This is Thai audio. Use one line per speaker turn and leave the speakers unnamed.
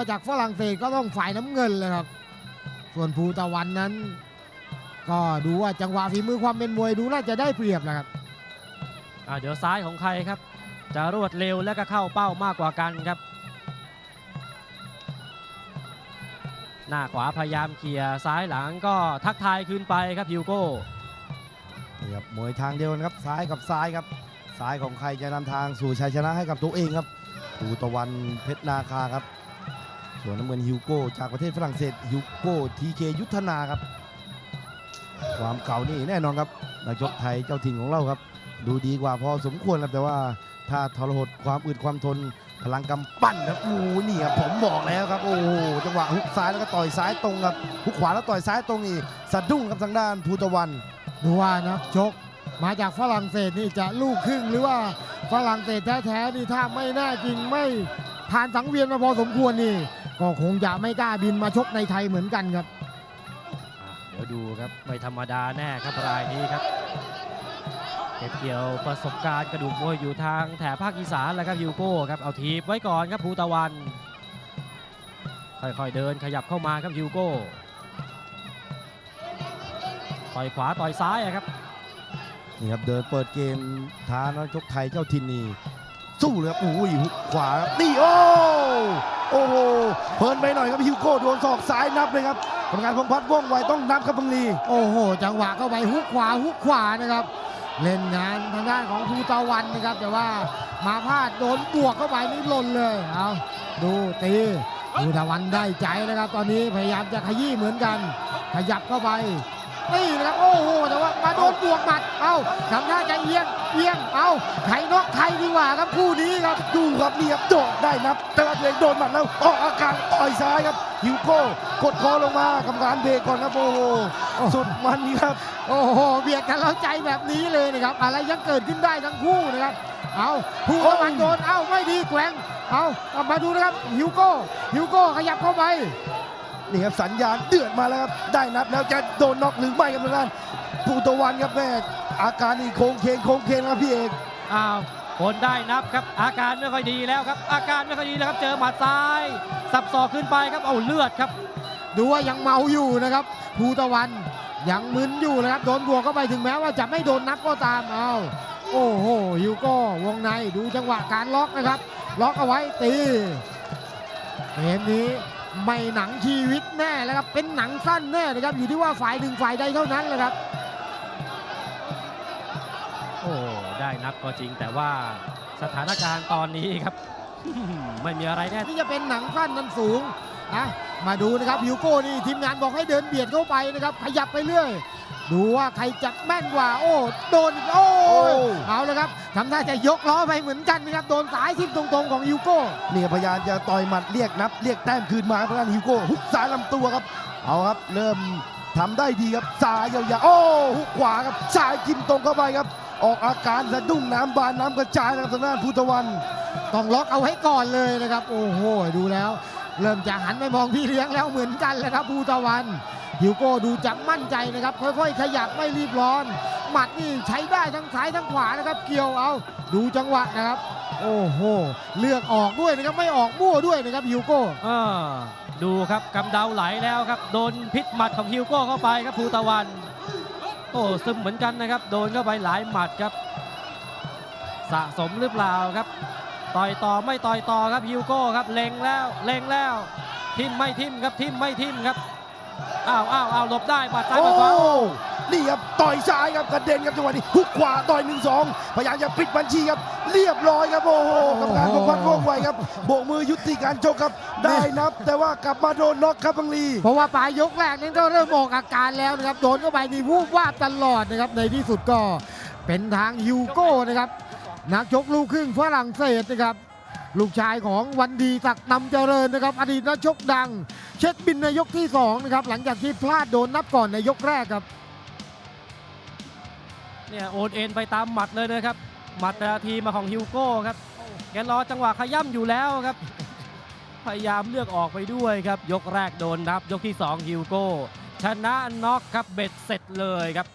มาจากฝรั่งเศสก็ต้องฝ่ายน้ำเงินเลยครับ ส่วนภูตะวันนั้น ก็ดูว่าจังหวะฝีมือความเป็นมวยดูน่าจะได้เปรียบแหละครับ
อ่าเดี๋ยวซ้ายของใครครับ จะรวดเร็วและก็เข้าเป้ามากกว่ากันครับ หน้าขวาพยายามเคลียร์ซ้ายหลังก็ทักทายคืนไปครับฮิวโก้
นี่ครับมวยทางเดียวนะครับซ้ายกับซ้ายครับซ้ายของใครจะนำทางสู่ชัยชนะให้กับตัวเองครับภูตะวันเพชรนาคาครับ ส่วนน้ำเงินฮิวโก้จากประเทศฝรั่งเศสฮิวโก้ทีเคยุทธนาครับ ความเก่านี่แน่นอนครับนักชกไทยเจ้าถิ่นของเราครับ ดูดีกว่าพอสมควรครับแต่ว่าถ้าทรหดความอึดความทนพลังกำปั้นครับโอ้โหนี่ครับผมบอกแล้วครับ โอ้จังหวะฮุกซ้ายแล้วก็ต่อยซ้ายตรงครับฮุกขวาแล้วต่อยซ้ายตรงนี่สะดุ้งครับทางด้านภูตะวัน
ดูว่านักชกมาจากฝรั่งเศสนี่จะลูกครึ่งหรือว่าฝรั่งเศสแท้ๆนี่ถ้าไม่น่าจริงไม่ ผ่านสังเวียนมาพอสมควรนี่ ก็คงจะไม่กล้าบินมาชกในไทยเหมือนกันครับ
อะเดี๋ยวดูครับไม่ธรรมดาแน่ครับรายนี้ครับเก็บเกี่ยวประสบการณ์กระดูกมวยอยู่ทางแถบภาคอีสานแล้วครับฮิวโก้ครับเอาทีบไว้ก่อนครับภูตะวัน ค่อยๆเดินขยับเข้ามาครับฮิวโก้ต่อยขวาต่อยซ้ายอะครับ
นี่ครับเดินเปิดเกมท้านักชกไทยเจ้าถิ่นนี่ สู้เลยครับโอ้ยหุกขวานี่โอ้โอ้โหเพลินไปหน่อยครับฮิวโก้โดนศอกซ้ายนับเลยครับกรรมการพงพัฒน์ว่องไวต้องนับครับบังลี
โอ้โห จังหวะเข้าไปฮุกขวาฮุกขวานะครับ เล่นงานทางด้านของภูตะวันนะครับ แต่ว่ามาพลาดโดนบวกเข้าไปนี่หล่นเลยเอาดูตีภูตะวันได้ใจนะครับ ตอนนี้พยายามจะขยี้เหมือนกัน ขยับเข้าไปนี่นะครับโอ้ นบวกหมัด เอ้าทำท่าจะเอียง เอียง เอ้าไข่นกไทยดีกว่าครับคู่นี้ครับ
ดูครับนี่ครับโดดได้นับ แต่ว่าตัวเองโดนหมัดแล้ว ออกอาการต่อยซ้ายครับ ฮิวโก้ กดคอลงมากรรมการเบรกก่อนครับ โอ้โห สุดมันครับ
โอ้โห เบียดกันแล้วใจแบบนี้เลยนะครับ อะไรยังเกิดขึ้นได้ทั้งคู่นะครับ เอาผู้เข้ามาโดน เอาไม่ดีแกว่ง เอากลับมาดูนะครับ ฮิวโก้ ฮิวโก้ขยับเข้าไป
นี่ครับสัญญาณเดือดมาแล้วครับ ได้นับแล้วจะโดนน็อกหรือไม่ครับทางด้าน ภูตะวันครับแม่อาการนี่โค้งเคงโค้งเคงครับพี่เอก
อ้าวคนได้นับครับ อาการไม่ค่อยดีแล้วครับ อาการไม่ค่อยดีแล้วครับ เจอหมัดซ้าย สับศอกขึ้นไปครับเอาเลือดครับ
ดูว่ายังเมาอยู่นะครับภูตะวันยังมึนอยู่นะครับโดนบวกเข้าไปถึงแม้ว่าจะไม่โดนนับก็ตามเอาโอ้โหฮิวโก้วงในดูจังหวะการล็อกนะครับ ล็อกเอาไว้ตีเกมนี้ไม่หนังชีวิตแน่แล้วครับเป็นหนังสั้นแน่นะครับอยู่ที่ว่าฝ่ายหนึ่งฝ่ายใดเท่านั้นแหละครับ
โอ้ได้นับก็จริงแต่ว่าสถานการณ์ตอนนี้ครับ ไม่มีอะไรแน่
ที่จะเป็นหนังสั้นนั้นสูงนะมาดูนะครับฮิวโก้นี่ทีมงานบอกให้เดินเบียดเข้าไปนะครับ ขยับไปเรื่อย ดูว่าใครจะแม่นกว่า โอ้โดนอีกโอ้ยเอาละครับทำท่าจะยกล้อไปเหมือนกันนะครับโดนสายทิ่มตรงๆของฮิวโก้
นี่พยายามจะต่อยหมัดเรียกนับ เรียกแต้มคืนมาทางด้านฮิวโก้ฮุกซ้ายลำตัวครับ เอาครับเริ่ม ทำได้ดีครับซ้ายยาวๆโอ้ฮุกขวาครับซ้ายจิ้มตรงเข้าไปครับ ออกอาการสะดุ้งน้ำบานน้ำกระจายนะครับทางด้านพุทธวัน
ต้องล็อกเอาไว้ก่อนเลยนะครับ โอ้โหดูแล้ว เริ่มจะหันไปมองพี่เลี้ยงแล้วเหมือนกันแล้วครับภูตะวันฮิวโก้ดูจะมั่นใจนะครับ ค่อยๆ ขยับไม่รีบร้อน หมัดนี่ใช้ได้ทั้งซ้ายทั้งขวานะครับ เกี่ยวเอาดูจังหวะนะครับ โอ้โห เลือกออกด้วยนะครับ ไม่ออกมั่วด้วยนะครับฮิวโก้
เออ ดูครับกำเดาไหลแล้วครับโดนพิษหมัดของฮิวโก้เข้าไปครับภูตะวัน โอ้ซึมเหมือนกันนะครับโดนเข้าไปหลายหมัดครับ สะสมหรือเปล่าครับ ต่อยต่อไม่ต่อยต่อครับฮิวโก้ครับเล็งแล้วเล็งแล้วทิมไม่ทิมครับทิมไม่ทิมครับอ้าวอ้าวอ้าวหลบได้หมัดซ้าย
โอ้
หมัดขวา
นี่ครับต่อยซ้ายครับกระเด็นครับจังหวะนี้ฮุกขวาต่อยหนึ่งสองพยายามจะปิดบัญชีครับ เรียบร้อยครับโอ้โหกรรมการพง ครับโบกมือยุติการชกครับ ได้นับ แต่ว่ากลับมาโดนน็อกครับบังลี
เพราะว่าปลายยกแรกนั้นก็เริ่มออกอาการแล้วนะครับโดนเข้าไปนี่วูบวาบตลอดนะครับในที่สุดก็เป็นทางฮิวโก้นะครับนักชกลูกครึ่งฝรั่งเศสนะครับลูกชายของวันดีศักดิ์นำเจริญนะครับ อดีตนักชกดัง เช็ดบินในยกที่สองนะครับหลังจากที่พลาดโดนนับก่อนในยกแรกครับ
เนี่ยโอนเอ็นไปตามหมัดเลยนะครับหมัดแต่ละทีมาของฮิวโก้ครับ แกรอจังหวะขย่ำอยู่แล้วครับ พยายามเลือกออกไปด้วยครับ ยกแรกโดนนับ ยกที่ 2 ฮิวโก้ ชนะน็อกครับเบ็ดเสร็จเลยครับ